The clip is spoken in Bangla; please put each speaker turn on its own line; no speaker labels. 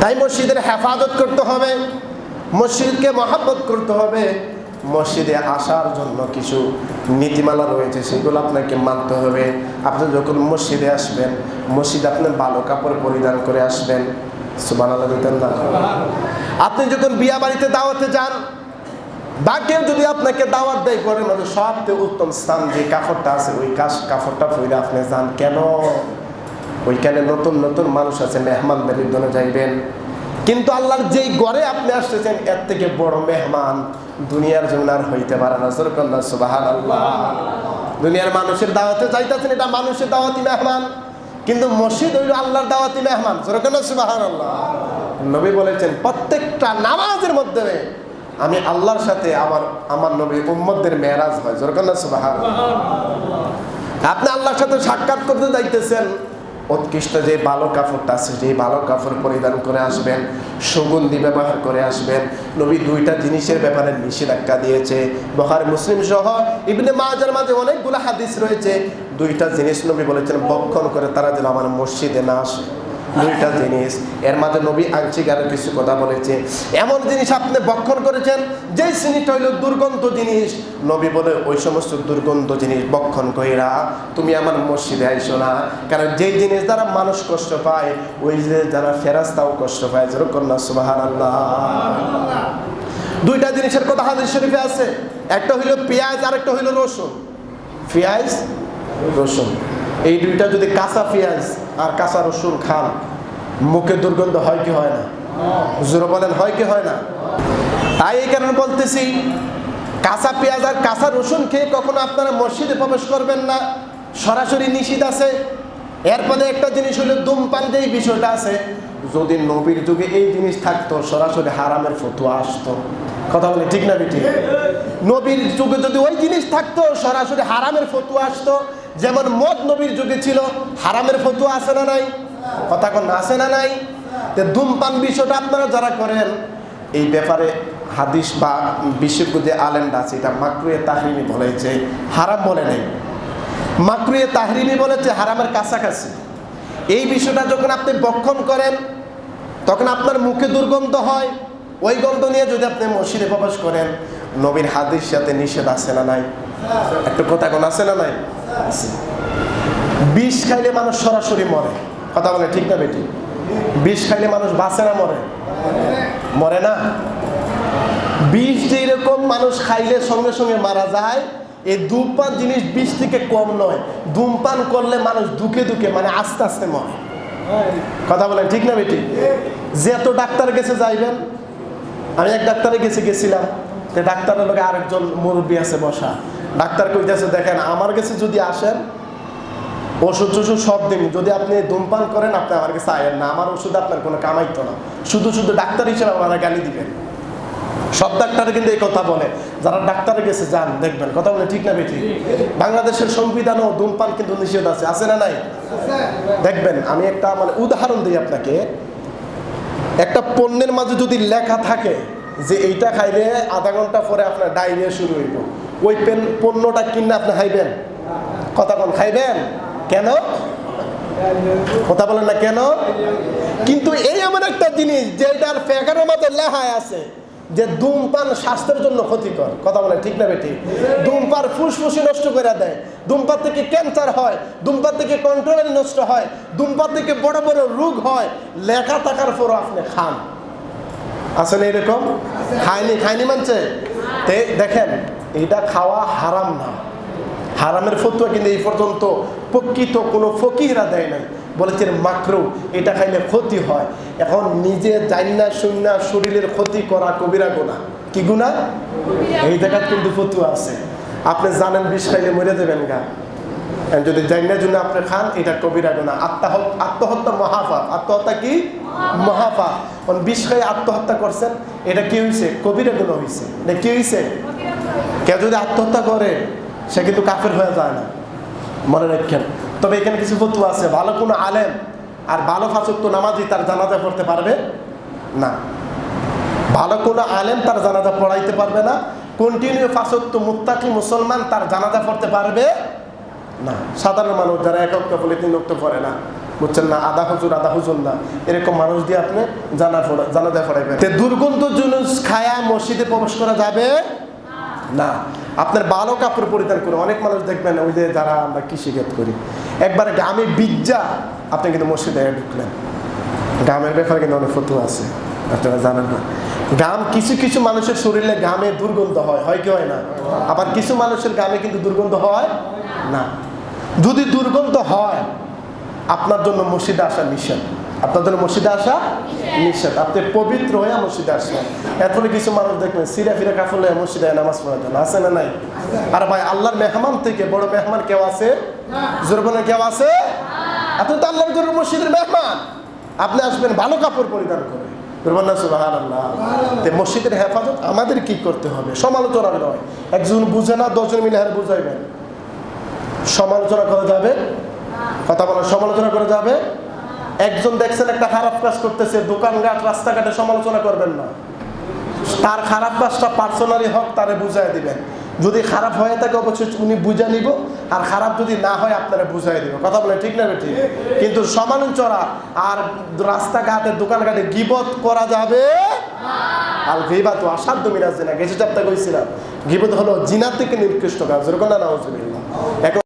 তাই মসজিদের হেফাজত করতে হবে, মসজিদকে মহাব্বত করতে হবে, মসজিদে আসার জন্য কিছু নীতিমালা রয়েছে, সেগুলো আপনাকে মানতে হবে। আপনি যখন মসজিদে আসবেন, মসজিদে আপনি ভালো কাপড় পরিধান করে আসবেন। আপনি যখন বিয়া বাড়িতে দাওয়াতে যান বা কেউ যদি আপনাকে দাওয়াত দেয় করে মানে সবচেয়ে উত্তম স্থান যে কাপড়টা আছে, ওই কাশ কাপড়টা পরে আপনি যান। কেন? ওইখানে নতুন নতুন মানুষ আছে, মেহমানদের জন্য যাইবেন। কিন্তু আল্লাহর যেই গড়ে আপনি আসতেছেন, এর থেকে বড় মেহমান দুনিয়ার জন্য আর হইতে পারে না। সরকল্লা সুবাহান আল্লাহ দুনিয়ার মানুষের দাওয়াতে যাইতেছেন, এটা মানুষের দাওয়াতি মেহমান। কিন্তু মসজিদ হইল আল্লাহর দাওয়াতি মেহমান। সরকল্লা সুবাহান আল্লাহ নবী বলেছেন, প্রত্যেকটা নামাজের মধ্যে আমি আল্লাহর সাথে আমার আমার নবী উম্মদের মেয়েরাজ হয়। জোরকান্না সুবাহান আপনি আল্লাহর সাথে সাক্ষাৎ করতে যাইতেছেন উৎকৃষ্ট যে ভালো কাপড়টা আছে যে ভালো কাপড় পরিধান করে আসবেন, সুগন্ধি ব্যবহার করে আসবেন। নবী দুইটা জিনিসের ব্যাপারে নিষেধাজ্ঞা দিয়েছে। বহার মুসলিম সহ ইবনে মাজার মাঝে অনেকগুলো হাদিস রয়েছে। দুইটা জিনিস নবী বলেছেন, বক্ষণ করে তারা যেন আমার মসজিদে না আসে। দুইটা জিনিস। এর মাঝে নবী আংশিক আরও কিছু কথা বলেছে। এমন জিনিস আপনি বক্ষণ করেছেন, যেই জিনিসটা হইল দুর্গন্ধ জিনিস। নবী বলে, ওই সমস্ত দুর্গন্ধ জিনিস বক্ষণ কইরা তুমি আমার মসজিদে আইসো না। কারণ যেই জিনিস দ্বারা মানুষ কষ্ট পায়, ওই জিনিস দ্বারা ফেরাস্তাও কষ্ট পায়। যেরকম না আল্লাহ দুইটা জিনিসের কথা হাদিস শরীফে আছে। একটা হইল পেঁয়াজ আর একটা হইল রসুন। পেঁয়াজ, রসুন। এই দুইটা যদি কাঁচা পেঁয়াজ আর কাঁচা রসুন খান, মুখে দুর্গন্ধ হয় কি হয় না? হুজুর বলেন, হয় কি হয় না? তাই এই কারণে বলতেছি, কাঁচা পেঁয়াজ আর কাঁচা রসুন খেয়ে কখনো আপনারা মসজিদে প্রবেশ করবেন না। সরাসরি নিষিদ্ধ আছে। এরপরে একটা জিনিস হলো, ধূমপান যে বিষয়টা আছে, যদি নবীর যুগে এই জিনিস থাকতো, সরাসরি হারামের ফতুয়া আসতো। কথা বলে ঠিক না ঠিক নবীর যুগে যদি ওই জিনিস থাকতো, সরাসরি হারামের ফতুয়া আসতো। যেমন মদ নবীর যুগে ছিল, হারামের ফতুয়া আছে না নাই? কথা কোন, আছে না নাই? তো ধূমপান বিষয়টা আপনারা যারা করেন, এই ব্যাপারে হাদিস বা বিশেষজ্ঞ যে আলেমটা আছে, এটা মাকরুয়ে তাহরিমি বলেছে, হারাম বলে নেই। মাকরুয়ে তাহরিমি বলেছে হারামের কাছাকাছি। এই বিষয়টা যখন আপনি বক্ষণ করেন, তখন আপনার মুখে দুর্গন্ধ হয়, ওই গন্ধ নিয়ে যদি আপনি মসজিদে প্রবেশ করেন, নবীর হাদিস সাথে নিষেধ আছে না নাই? একটু কথা কোন, আছে না নাই? আছে। বিষ খাইলে মানুষ সরাসরি মরে। কথা বলে ঠিক না বেটি? বিষ খাইলে মানুষ বাঁচে না, মরে? মরে না? বিষ যেরকম মানুষ খাইলে সঙ্গে সঙ্গে মারা যায়, এই ধূমপান জিনিস বিষ থেকে কম নয়। ধূমপান করলে মানুষ দুঃখে দুঃখে মানে আস্তে আস্তে মরে। কথা বলেন ঠিক না বেটি? যে এত ডাক্তার কাছে যাইবেন, আমি এক ডাক্তারের কাছে গেছিলাম ডাক্তারের লোকে আরেকজন মুরব্বী আছে বসা। ডাক্তার কইতেছে, দেখেন, আমার কাছে যদি আসেন, ওষুধ টষুধ সব দিন। যদি আপনি ধূমপান করেন, আপনি আমার কাছে আয়েন না। আমার ওষুধ আপনার কোনো কামাইতো না। শুধু শুধু ডাক্তার হিসেবে আপনারা গালি দিবেন। সব ডাক্তার কিন্তু এই কথা বলে। যারা ডাক্তারের কাছে যান, দেখবেন। কথা বলে ঠিক না বেঠি বাংলাদেশের সংবিধানও ধূমপান কিন্তু নিষেধ আছে। আছে না নাই? দেখবেন, আমি একটা মানে উদাহরণ দিই আপনাকে। একটা পণ্যের মাঝে যদি লেখা থাকে যে এইটা খাইলে আধা ঘণ্টা পরে আপনার ডায়রিয়া শুরু হইব। ওই পেন পণ্যটা কিনে আপনি খাইবেন। কথা কোন খাইবেন? কেন? কথা বলেন না কেন? কিন্তু এই এমন একটা জিনিস যেটার প্যাকেটের মধ্যে লেখায় আছে, যে ধূমপান স্বাস্থ্যের জন্য ক্ষতিকর। কথা বলে ঠিক না বেটি? ধূমপান ফুসফুসি নষ্ট করে দেয়। ধূমপান থেকে ক্যান্সার হয়, ধূমপান থেকে কন্ট্রোল নষ্ট হয়, ধূমপান থেকে বড় বড় রোগ হয়, লেখা থাকার পরও আপনি খান। আসলে এরকম খায়নি খায়নি মানছে? দেখেন এটা খাওয়া হারাম না। হারামের ফতুয়া কিন্তু এই পর্যন্ত প্রকৃত কোনো ফকিরা দেয় নাই। বলেছেন মাকরু এটা খাইলে ক্ষতি হয়। এখন নিজে জান্না শুননা শরীরের ক্ষতি করা কবিরা গোনা কি গুণা এই জায়গায় কিন্তু ফতুয়া আছে। আপনি জানেন বিষ খাইলে মরে দেবেন গা। যদি জান্নার জন্য আপনি খান এটা কবিরা গোনা আত্মহত্যা আত্মহত্যা মহাপাপ। আত্মহত্যা কি? মহাপাপ। বিষ খাই আত্মহত্যা করছেন এটা কি হয়েছে কবিরা গুণ হয়েছে এটা কি হয়েছে কেউ যদি আত্মহত্যা করে, সে কিন্তু কাফের হয়ে যায় না। মনে রাখেন। তবে এখানে কিছু ফতুয়া আছে। ভালো কোনো আলেম আর ভালো ফাঁসক্ত নামাজি তার জানাজা পড়তে পারবে না। ভালো কোনো আলেম তার জানাজা পড়াইতে পারবে না। কন্টিনিউ ফাঁসক্ত মুত্তাকি মুসলমান তার জানাজা পড়তে পারবে না। সাধারণ মানুষ যারা এক অক্ট বলে তিন অক্ট পড়ে না, বুঝছেন না? আদা হুজুর আদা হুজুর না। এরকম মানুষ দিয়ে আপনি জানা ফোড়া জানা দেয় ফোড়াইবেন দুর্গন্ধ জুনুস খায়া মসজিদে প্রবেশ করা যাবে না। আপনার ভালো কাপড় পরিধান করে অনেক মানুষ দেখবেন ওই যে যারা আমরা কৃষিকাজ করি। একবারে গ্রামে বিজ্জা আপনি কিন্তু মসজিদে ঢুকলেন। গ্রামের ব্যাপারে কিন্তু অনেক ফটো আছে, আপনারা জানেন না। গ্রাম কিছু কিছু মানুষের শরীরে গ্রামে দুর্গন্ধ হয় হয় কি হয় না? আবার কিছু মানুষের গ্রামে কিন্তু দুর্গন্ধ হয় না। যদি দুর্গন্ধ হয়, আপনার জন্য মসজিদে আসা নিষেধ। জন্য মসজিদে আসা? নিষেধ। আপনি পবিত্র হয়ে মসজিদে আসলেন এরপরে কিছু মানুষ দেখবেন সিরা ফিরা কাফলে মসজিদে নামাজ পড়ার জন্য। আছে না নাই? আর ভাই, আল্লাহর মেহমান থেকে বড় মেহমান কেউ আছে? জোর বলেন, কেউ আছে? আপনি তো আল্লাহর মসজিদের মেহমান। আপনি আসবেন ভালো কাপড় পরিধান করে। মসজিদের হেফাজত আমাদের কি করতে হবে? সমালোচনা নয়। একজন বুঝে না, দশজন মিলে হারে বুঝাইবেন। সমালোচনা করা যাবে? কথা বলার সমালোচনা করা যাবে? একজন দেখছেন একটা খারাপ কাজ করতেছে দোকানঘাট রাস্তাঘাটে সমালোচনা করবেন না। তার খারাপ কাজটা পার্সোনালি হোক, তারে বুঝাই দিবেন। যদি খারাপ হয়ে থাকে, অবশ্যই উনি বুঝা নিব। আর খারাপ যদি না হয়, আপনারা বুঝাই দিব। কথা বলে ঠিক না ঠিক কিন্তু সমালোচনা আর রাস্তাঘাটে, দোকানঘাটে গিবত করা যাবে আল গিবা তো অসাধ্য মিরাজ না গেছে চাপটা কইছিলাম। গিবত হলো জিনার থেকে নিকৃষ্ট কাজ যেরকম না, নাউজুবিল্লাহ। এখন